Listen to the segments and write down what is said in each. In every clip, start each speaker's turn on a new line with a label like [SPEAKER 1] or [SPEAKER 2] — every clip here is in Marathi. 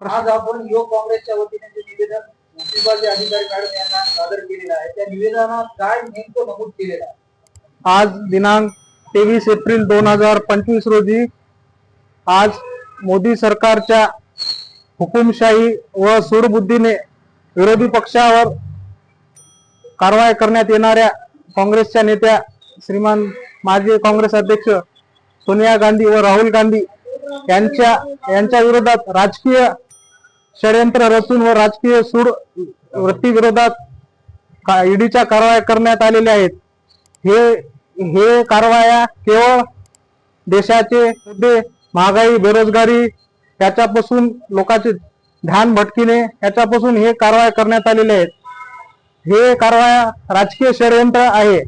[SPEAKER 1] आज आपण युवक काँग्रेसच्या वतीने जे निवेदन विभागीय अधिकारी मॅडम यांना सादर केलेलं आहे त्या निवेदनात काय नेमकं नमूद केलेलं आहे?
[SPEAKER 2] आज दिनांक तेवीस एप्रिल दोन हजार पंचवीस रोजी आज मोदी सरकारच्या हुकुमशाही व सूडबुद्धीने विरोधी पक्षावर कारवाई करण्यात येणाऱ्या काँग्रेसच्या नेत्या श्रीमान माजी काँग्रेस अध्यक्ष सोनिया गांधी व राहुल गांधी यांच्या यांच्या विरोधात राजकीय षडयंत्र रचून व राजकीय सूड वृत्ती विरोधात ईडीच्या कारवाया करण्यात आलेल्या आहेत. हे हे कारवाया केवळ देशाचे मुद्दे महागाई बेरोजगारी याच्यापासून लोकांचे ध्यान भटकीने याच्यापासून हे कारवाया करण्यात आलेले आहेत. हे कारवाया राजकीय षडयंत्र आहे.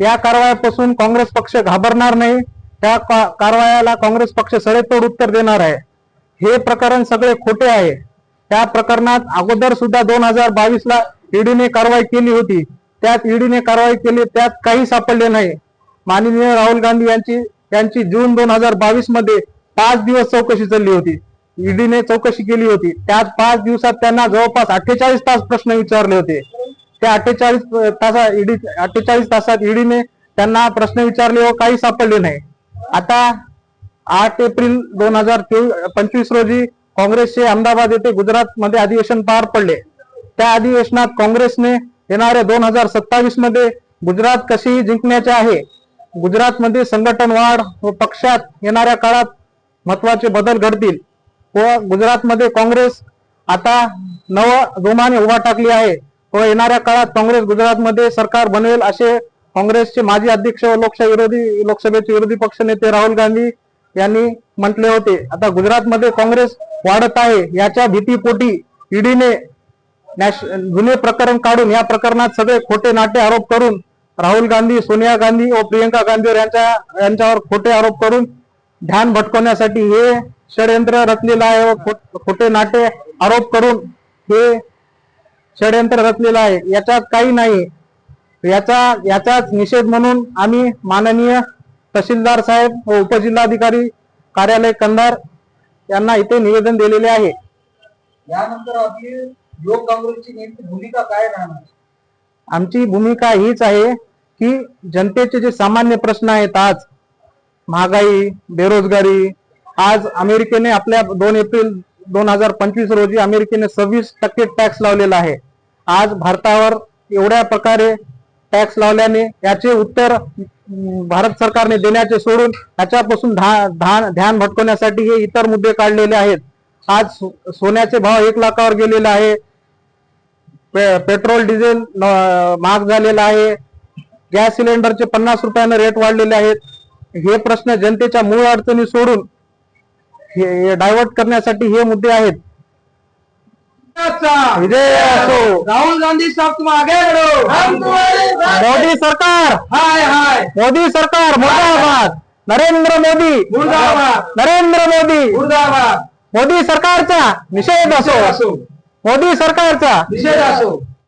[SPEAKER 2] या कारवायापासून काँग्रेस पक्ष घाबरणार नाही. त्या का- कारवायाला काँग्रेस पक्ष सडेतोड उत्तर देणार आहे. हे प्रकरण सगळे खोटे आहे. त्या प्रकरणात अगोदर सुद्धा दोन हजार बावीस ला ईडीने कारवाई केली होती. त्यात ईडीने कारवाई केली त्यात काही सापडले नाही. माननीय राहुल गांधी यांची यांची जून दोन हजार बावीसमध्ये पाच दिवस चौकशी चालली होती. ईडीने चौकशी केली होती. त्यात पाच दिवसात त्यांना जवळपास अठ्ठेचाळीस तास प्रश्न विचारले होते. त्या अठ्ठेचाळीस तासात ईडी अठ्ठेचाळीस तासात ईडीने त्यांना प्रश्न विचारले व काही सापडले नाही. आता आठ एप्रिल दोन हजार पंचवीस रोजी काँग्रेसचे अहमदाबाद येथे गुजरातमध्ये अधिवेशन पार पडले. त्या अधिवेशनात काँग्रेसने येणाऱ्या दोन हजार सत्तावीसमध्ये गुजरात कशीही जिंकण्याचे आहे गुजरातमध्ये संघटन वाढ व पक्षात येणाऱ्या काळात महत्त्वाचे बदल घडतील. व गुजरातमध्ये काँग्रेस आता नव जोमाने उभा टाकली आहे व येणाऱ्या काळात काँग्रेस गुजरातमध्ये सरकार बनवेल असे काँग्रेसचे माजी अध्यक्ष व लोकशाही विरोधी लोकसभेचे विरोधी पक्षनेते राहुल गांधी यांनी म्हटले होते. आता गुजरातमध्ये काँग्रेस वाढत आहे याच्या भीतीपोटी ईडीने नॅश जुने प्रकरण काढून या प्रकरणात सगळे खोटे नाटे आरोप करून राहुल गांधी सोनिया गांधी व प्रियंका गांधी यांच्या यांच्यावर खोटे आरोप करून ध्यान भटकवण्यासाठी हे षडयंत्र रचलेलं आहे व खो- खोटे नाटे आरोप करून हे षडयंत्र रचलेलं आहे. याच्यात काही नाही. याचा याचाच निषेध म्हणून आम्ही माननीय तहसीलदार साहेब व उपजिल्हाधिकारी कार्यालय कंधार यांना इथे निवेदन दिलेले आहे.
[SPEAKER 1] यानंतर आपली युवक काँग्रेसची नेमकी भूमिका काय राहणार?
[SPEAKER 2] आमची भूमिका हीच आहे की जनतेचे जे सामान्य प्रश्न आहेत आज महागाई बेरोजगारी आज अमेरिकेने आपल्या दोन एप्रिल दोन हजार पंचवीस रोजी अमेरिकेने सव्वीस टक्के टॅक्स लावलेला आहे. आज भारतावर एवढ्या प्रकारे टॅक्स लावल्याने याचे उत्तर भारत सरकारने देण्याचे सोडून याच्यापासून धा- धा- ध्यान भटकवण्यासाठी हे इतर मुद्दे काढलेले आहेत. आज सोन्याचे भाव एक लाखावर गेलेले आहे. पे- पेट्रोल डिझेल महाग झालेला आहे. गॅस सिलेंडरचे पन्नास रुपयानं रेट वाढलेले आहेत. हे प्रश्न जनतेच्या मूळ अडचणी सोडून हे डायव्हर्ट करण्यासाठी हे मुद्दे आहेत. विजय असो.
[SPEAKER 1] राहुल गांधी साहब तुम आगे बढ़ो. हम तुम्हारे
[SPEAKER 2] मोदी सरकार.
[SPEAKER 1] हाय हाय.
[SPEAKER 2] मोदी सरकार मुर्दाबाद. नरेंद्र मोदी.
[SPEAKER 1] मुर्दाबाद.
[SPEAKER 2] नरेंद्र मोदी.
[SPEAKER 1] मुर्दाबाद.
[SPEAKER 2] मोदी सरकारचा निषेध असो
[SPEAKER 1] असो
[SPEAKER 2] मोदी सरकारचा
[SPEAKER 1] निषेध असो